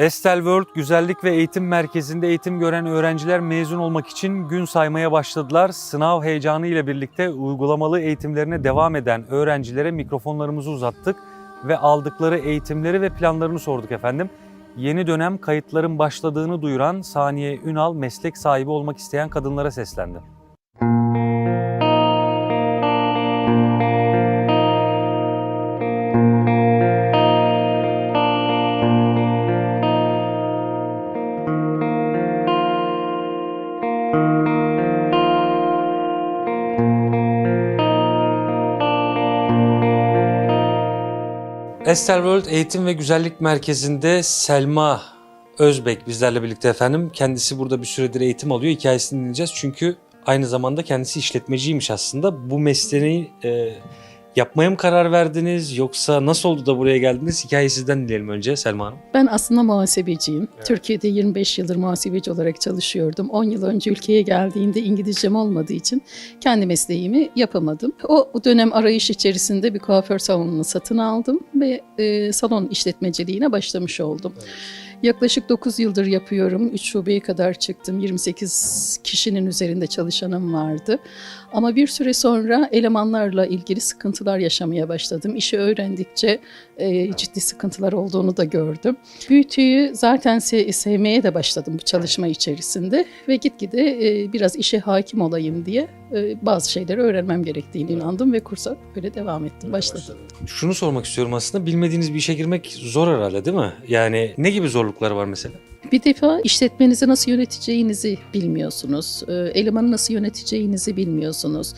Estel World Güzellik ve Eğitim Merkezi'nde eğitim gören öğrenciler mezun olmak için gün saymaya başladılar. Sınav heyecanı ile birlikte uygulamalı eğitimlerine devam eden öğrencilere mikrofonlarımızı uzattık ve aldıkları eğitimleri ve planlarını sorduk efendim. Yeni dönem kayıtların başladığını duyuran Saniye Ünal meslek sahibi olmak isteyen kadınlara seslendi. Estel World Eğitim ve Güzellik Merkezi'nde Selma Özbek bizlerle birlikte efendim. Kendisi burada bir süredir eğitim alıyor. Hikayesini dinleyeceğiz. Çünkü aynı zamanda kendisi işletmeciymiş aslında. Bu mesleği e, yapmaya mı karar verdiniz yoksa nasıl oldu da buraya geldiniz? Hikayeyi sizden dinleyelim önce Selma Hanım. Ben aslında muhasebeciyim. Türkiye'de 25 yıldır muhasebeci olarak çalışıyordum. 10 yıl önce ülkeye geldiğimde İngilizcem olmadığı için kendi mesleğimi yapamadım. O, dönem arayış içerisinde bir kuaför salonunu satın aldım ve e, salon işletmeciliğine başlamış oldum. Yaklaşık 9 yıldır yapıyorum. 3 şubeye kadar çıktım. 28 kişinin üzerinde çalışanım vardı. Ama bir süre sonra elemanlarla ilgili sıkıntılar yaşamaya başladım. İşi öğrendikçe e, ciddi sıkıntılar olduğunu da gördüm. Büyütüyü zaten se- sevmeye de başladım bu çalışma içerisinde ve gitgide e, biraz işe hakim olayım diye e, bazı şeyleri öğrenmem gerektiğini inandım ve kursa böyle devam ettim, başladım. Şunu sormak istiyorum aslında. Bilmediğiniz bir işe girmek zor herhalde değil mi? Yani ne gibi zorlukları var mesela? Bir defa işletmenizi nasıl yöneteceğinizi bilmiyorsunuz. E, Elemanı nasıl yöneteceğinizi bilmiyorsunuz.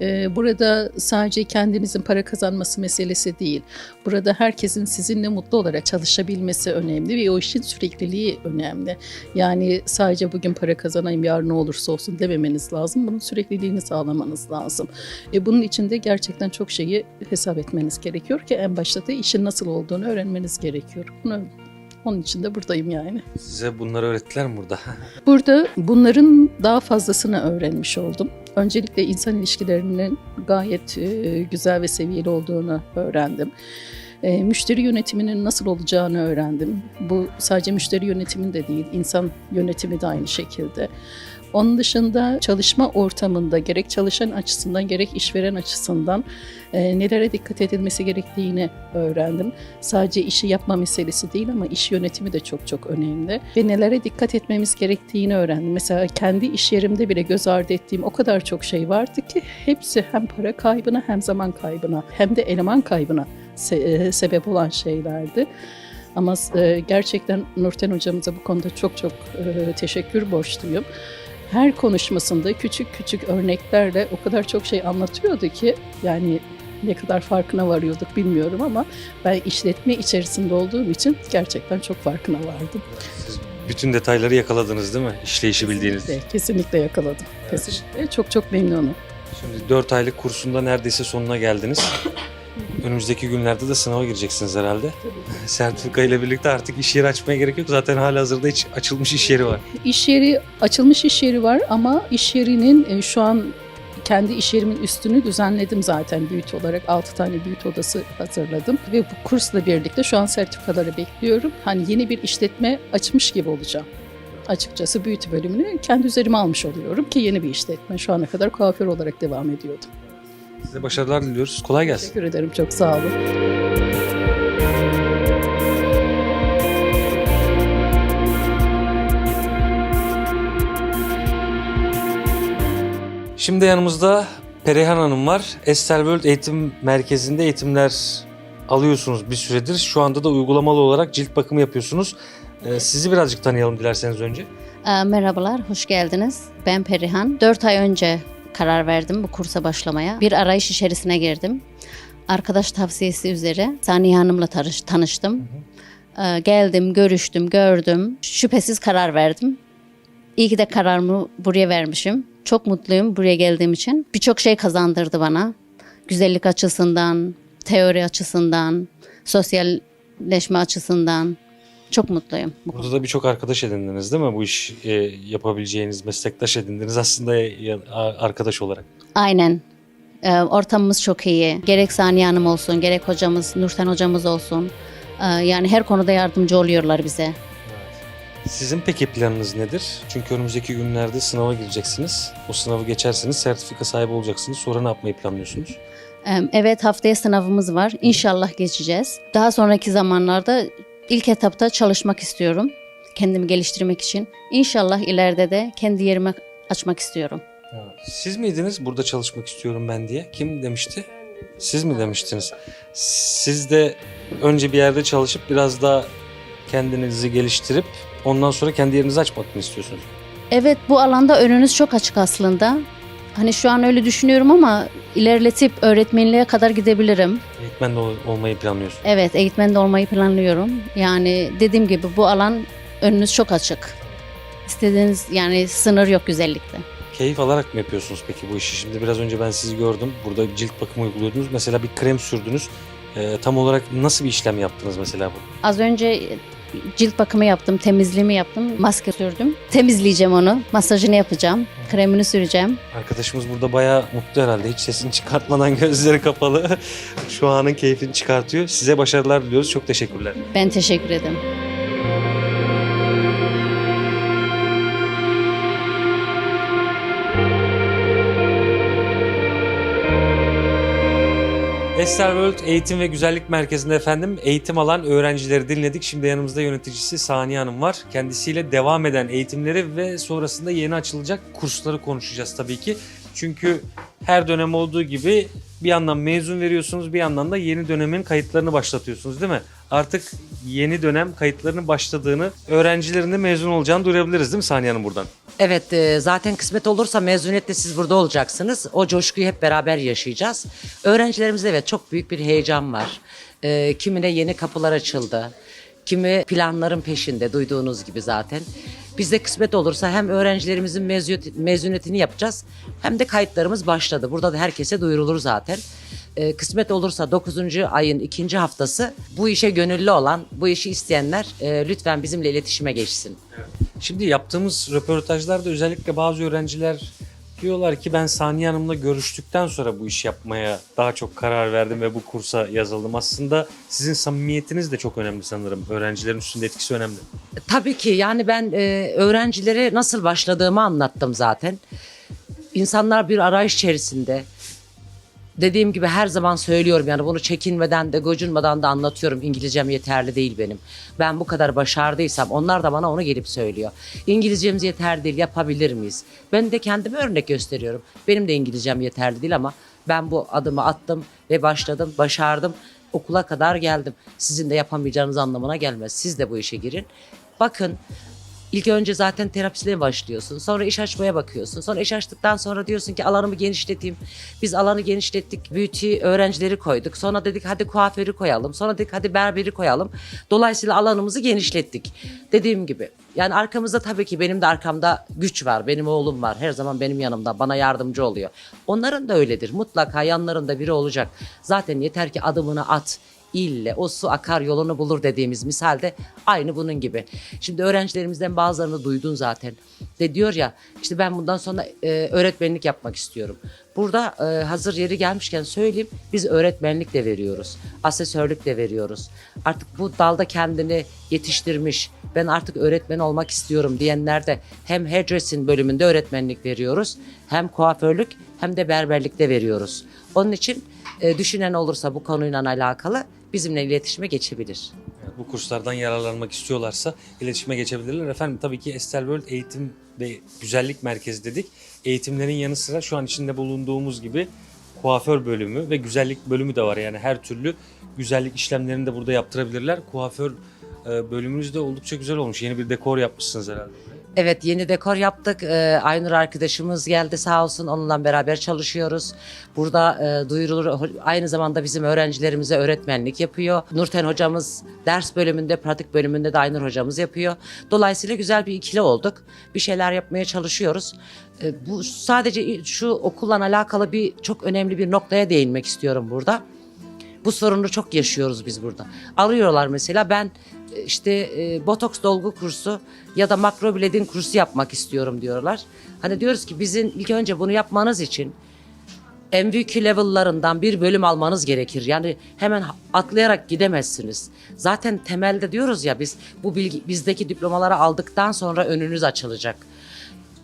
E, Burada sadece kendinizin para kazanması meselesi değil. Burada herkesin sizinle mutlu olarak çalışabilmesi önemli ve o işin sürekliliği önemli. Yani sadece bugün para kazanayım yarın ne olursa olsun dememeniz lazım. Bunun sürekliliğini sağlamanız lazım. E, Bunun için de gerçekten çok şeyi hesap etmeniz gerekiyor ki en başta da işin nasıl olduğunu öğrenmeniz gerekiyor. Bunu, onun için de buradayım yani. Size bunları öğrettiler mi burada? Burada bunların daha fazlasını öğrenmiş oldum. Öncelikle insan ilişkilerinin gayet e, güzel ve seviyeli olduğunu öğrendim. E, müşteri yönetiminin nasıl olacağını öğrendim. Bu sadece müşteri yönetimi de değil, insan yönetimi de aynı şekilde. Onun dışında çalışma ortamında gerek çalışan açısından gerek işveren açısından e, nelere dikkat edilmesi gerektiğini öğrendim. Sadece işi yapma meselesi değil ama iş yönetimi de çok çok önemli. Ve nelere dikkat etmemiz gerektiğini öğrendim. Mesela kendi iş yerimde bile göz ardı ettiğim o kadar çok şey vardı ki hepsi hem para kaybına hem zaman kaybına hem de eleman kaybına se- e, sebep olan şeylerdi. Ama e, gerçekten Nurten hocamıza bu konuda çok çok e, teşekkür borçluyum. Her konuşmasında küçük küçük örneklerle o kadar çok şey anlatıyordu ki yani ne kadar farkına varıyorduk bilmiyorum ama ben işletme içerisinde olduğum için gerçekten çok farkına vardım. Siz bütün detayları yakaladınız değil mi? İşleyişi bildiğiniz. Kesinlikle, kesinlikle yakaladım. Kesinlikle. Çok çok memnunum. Şimdi 4 aylık kursunda neredeyse sonuna geldiniz. Önümüzdeki günlerde de sınava gireceksiniz herhalde. Sertifika ile birlikte artık iş yeri açmaya gerek yok. Zaten hala hazırda hiç açılmış iş yeri var. İş yeri, açılmış iş yeri var ama iş yerinin e, şu an kendi iş yerimin üstünü düzenledim zaten büyüt olarak. 6 tane büyüt odası hazırladım. Ve bu kursla birlikte şu an sertifikaları bekliyorum. Hani yeni bir işletme açmış gibi olacağım. Açıkçası büyütü bölümünü kendi üzerime almış oluyorum ki yeni bir işletme. Şu ana kadar kuaför olarak devam ediyordum. Size başarılar diliyoruz. Kolay gelsin. Teşekkür ederim. Çok sağ olun. Şimdi yanımızda Perihan Hanım var. Estel World Eğitim Merkezi'nde eğitimler alıyorsunuz bir süredir. Şu anda da uygulamalı olarak cilt bakımı yapıyorsunuz. Ee, sizi birazcık tanıyalım dilerseniz önce. Ee, Merhabalar, hoş geldiniz. Ben Perihan. 4 ay önce karar verdim bu kursa başlamaya. Bir arayış içerisine girdim. Arkadaş tavsiyesi üzere Saniye Hanım'la tanış- tanıştım. Ee, geldim, görüştüm, gördüm. Şüphesiz karar verdim. İyi ki de kararımı buraya vermişim. Çok mutluyum buraya geldiğim için. Birçok şey kazandırdı bana. Güzellik açısından, teori açısından, sosyalleşme açısından. Çok mutluyum. bu Burada da birçok arkadaş edindiniz değil mi? Bu iş e, yapabileceğiniz meslektaş edindiniz aslında ya- a- arkadaş olarak. Aynen. Ee, ortamımız çok iyi. Gerek Saniye Hanım olsun, gerek hocamız, Nurten hocamız olsun. Ee, yani her konuda yardımcı oluyorlar bize. Sizin peki planınız nedir? Çünkü önümüzdeki günlerde sınava gireceksiniz. O sınavı geçerseniz sertifika sahibi olacaksınız. Sonra ne yapmayı planlıyorsunuz? Em, Evet haftaya sınavımız var. İnşallah geçeceğiz. Daha sonraki zamanlarda ilk etapta çalışmak istiyorum. Kendimi geliştirmek için. İnşallah ileride de kendi yerimi açmak istiyorum. Siz miydiniz burada çalışmak istiyorum ben diye? Kim demişti? Siz mi demiştiniz? Siz de önce bir yerde çalışıp biraz daha kendinizi geliştirip ondan sonra kendi yerinizi açmak mı istiyorsunuz? Evet bu alanda önünüz çok açık aslında. Hani şu an öyle düşünüyorum ama ilerletip öğretmenliğe kadar gidebilirim. Eğitmen de ol- olmayı planlıyorsunuz. Evet eğitmen de olmayı planlıyorum. Yani dediğim gibi bu alan önünüz çok açık. İstediğiniz yani sınır yok güzellikte. Keyif alarak mı yapıyorsunuz peki bu işi? Şimdi biraz önce ben sizi gördüm. Burada cilt bakımı uyguluyordunuz. Mesela bir krem sürdünüz. Ee, tam olarak nasıl bir işlem yaptınız mesela bu? Az önce cilt bakımı yaptım, temizliğimi yaptım, maske sürdüm. Temizleyeceğim onu, masajını yapacağım, kremini süreceğim. Arkadaşımız burada bayağı mutlu herhalde. Hiç sesini çıkartmadan gözleri kapalı. Şu anın keyfini çıkartıyor. Size başarılar diliyoruz. Çok teşekkürler. Ben teşekkür ederim. Estel World Eğitim ve Güzellik Merkezi'nde efendim eğitim alan öğrencileri dinledik. Şimdi yanımızda yöneticisi Saniye Hanım var. Kendisiyle devam eden eğitimleri ve sonrasında yeni açılacak kursları konuşacağız tabii ki. Çünkü her dönem olduğu gibi bir yandan mezun veriyorsunuz bir yandan da yeni dönemin kayıtlarını başlatıyorsunuz değil mi? Artık yeni dönem kayıtlarının başladığını, öğrencilerin de mezun olacağını duyurabiliriz değil mi Saniye Hanım buradan? Evet e, zaten kısmet olursa mezuniyette siz burada olacaksınız. O coşkuyu hep beraber yaşayacağız. Öğrencilerimizde evet çok büyük bir heyecan var. E, kimine yeni kapılar açıldı. Kimi planların peşinde duyduğunuz gibi zaten. Bizde kısmet olursa hem öğrencilerimizin mezuniyet- mezuniyetini yapacağız hem de kayıtlarımız başladı. Burada da herkese duyurulur zaten. E, kısmet olursa 9. ayın ikinci haftası bu işe gönüllü olan, bu işi isteyenler e, lütfen bizimle iletişime geçsin. Şimdi yaptığımız röportajlarda özellikle bazı öğrenciler diyorlar ki ben Saniye Hanım'la görüştükten sonra bu iş yapmaya daha çok karar verdim ve bu kursa yazıldım. Aslında sizin samimiyetiniz de çok önemli sanırım. Öğrencilerin üstünde etkisi önemli. Tabii ki yani ben e, öğrencilere nasıl başladığımı anlattım zaten. İnsanlar bir arayış içerisinde. Dediğim gibi her zaman söylüyorum yani bunu çekinmeden de gocunmadan da anlatıyorum. İngilizcem yeterli değil benim. Ben bu kadar başardıysam onlar da bana onu gelip söylüyor. İngilizcemiz yeterli değil yapabilir miyiz? Ben de kendime örnek gösteriyorum. Benim de İngilizcem yeterli değil ama ben bu adımı attım ve başladım, başardım. Okula kadar geldim. Sizin de yapamayacağınız anlamına gelmez. Siz de bu işe girin. Bakın İlk önce zaten terapisine başlıyorsun. Sonra iş açmaya bakıyorsun. Sonra iş açtıktan sonra diyorsun ki alanımı genişleteyim. Biz alanı genişlettik. Beauty öğrencileri koyduk. Sonra dedik hadi kuaförü koyalım. Sonra dedik hadi berberi koyalım. Dolayısıyla alanımızı genişlettik. Dediğim gibi. Yani arkamızda tabii ki benim de arkamda güç var. Benim oğlum var. Her zaman benim yanımda. Bana yardımcı oluyor. Onların da öyledir. Mutlaka yanlarında biri olacak. Zaten yeter ki adımını at ille o su akar yolunu bulur dediğimiz misalde aynı bunun gibi. Şimdi öğrencilerimizden bazılarını duydun zaten. De diyor ya işte ben bundan sonra e, öğretmenlik yapmak istiyorum. Burada e, hazır yeri gelmişken söyleyeyim biz öğretmenlik de veriyoruz. Asesörlük de veriyoruz. Artık bu dalda kendini yetiştirmiş ben artık öğretmen olmak istiyorum diyenler de hem hairdressing bölümünde öğretmenlik veriyoruz. Hem kuaförlük hem de berberlikte veriyoruz. Onun için e, düşünen olursa bu konuyla alakalı bizimle iletişime geçebilir. Bu kurslardan yararlanmak istiyorlarsa iletişime geçebilirler. Efendim tabii ki Estel World Eğitim ve Güzellik Merkezi dedik. Eğitimlerin yanı sıra şu an içinde bulunduğumuz gibi kuaför bölümü ve güzellik bölümü de var. Yani her türlü güzellik işlemlerini de burada yaptırabilirler. Kuaför e, bölümünüz de oldukça güzel olmuş. Yeni bir dekor yapmışsınız herhalde. Evet yeni dekor yaptık. Ee, Aynur arkadaşımız geldi sağ olsun onunla beraber çalışıyoruz. Burada e, duyurulur aynı zamanda bizim öğrencilerimize öğretmenlik yapıyor. Nurten hocamız ders bölümünde pratik bölümünde de Aynur hocamız yapıyor. Dolayısıyla güzel bir ikili olduk. Bir şeyler yapmaya çalışıyoruz. Ee, bu sadece şu okulla alakalı bir çok önemli bir noktaya değinmek istiyorum burada. Bu sorunu çok yaşıyoruz biz burada. Arıyorlar mesela ben e, işte e, botoks dolgu kursu ya da makroblading kursu yapmak istiyorum diyorlar. Hani diyoruz ki bizim ilk önce bunu yapmanız için MVQ level'larından bir bölüm almanız gerekir. Yani hemen atlayarak gidemezsiniz. Zaten temelde diyoruz ya biz bu bilgi bizdeki diplomaları aldıktan sonra önünüz açılacak.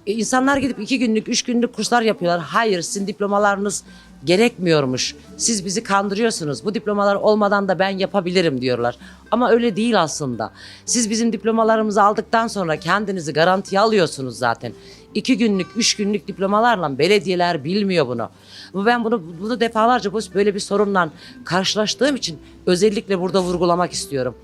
E, insanlar gidip iki günlük, üç günlük kurslar yapıyorlar. Hayır, sizin diplomalarınız gerekmiyormuş. Siz bizi kandırıyorsunuz. Bu diplomalar olmadan da ben yapabilirim diyorlar. Ama öyle değil aslında. Siz bizim diplomalarımızı aldıktan sonra kendinizi garantiye alıyorsunuz zaten. İki günlük, üç günlük diplomalarla belediyeler bilmiyor bunu. Ben bunu, bunu defalarca böyle bir sorunla karşılaştığım için özellikle burada vurgulamak istiyorum.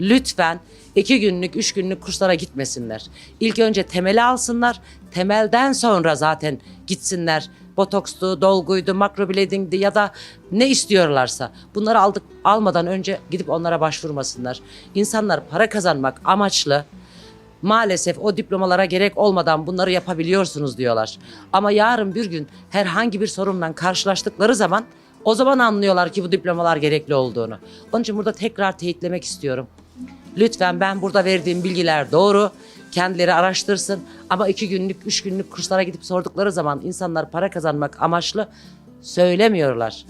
Lütfen iki günlük, üç günlük kurslara gitmesinler. İlk önce temeli alsınlar. Temelden sonra zaten gitsinler. Botokstu, dolguydu, makrobladingdi ya da ne istiyorlarsa bunları aldık almadan önce gidip onlara başvurmasınlar. İnsanlar para kazanmak amaçlı maalesef o diplomalara gerek olmadan bunları yapabiliyorsunuz diyorlar. Ama yarın bir gün herhangi bir sorunla karşılaştıkları zaman o zaman anlıyorlar ki bu diplomalar gerekli olduğunu. Onun için burada tekrar teyitlemek istiyorum. Lütfen ben burada verdiğim bilgiler doğru. Kendileri araştırsın. Ama iki günlük, üç günlük kurslara gidip sordukları zaman insanlar para kazanmak amaçlı söylemiyorlar.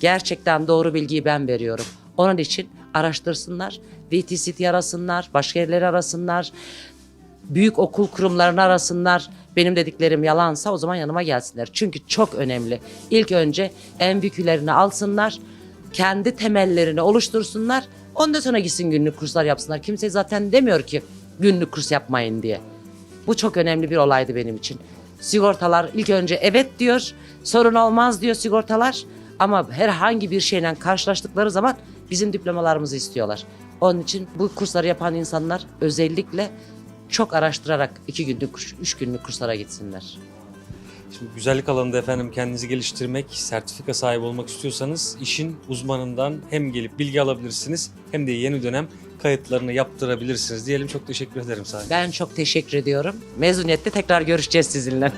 Gerçekten doğru bilgiyi ben veriyorum. Onun için araştırsınlar. VTCT arasınlar, başka yerleri arasınlar. Büyük okul kurumlarını arasınlar. Benim dediklerim yalansa o zaman yanıma gelsinler. Çünkü çok önemli. İlk önce MVQ'lerini alsınlar. Kendi temellerini oluştursunlar. Ondan sonra gitsin günlük kurslar yapsınlar. Kimse zaten demiyor ki günlük kurs yapmayın diye. Bu çok önemli bir olaydı benim için. Sigortalar ilk önce evet diyor, sorun olmaz diyor sigortalar. Ama herhangi bir şeyle karşılaştıkları zaman bizim diplomalarımızı istiyorlar. Onun için bu kursları yapan insanlar özellikle çok araştırarak iki günlük, üç günlük kurslara gitsinler. Şimdi güzellik alanında efendim kendinizi geliştirmek, sertifika sahibi olmak istiyorsanız işin uzmanından hem gelip bilgi alabilirsiniz hem de yeni dönem kayıtlarını yaptırabilirsiniz diyelim. Çok teşekkür ederim sahibi. Ben çok teşekkür ediyorum. Mezuniyette tekrar görüşeceğiz sizinle.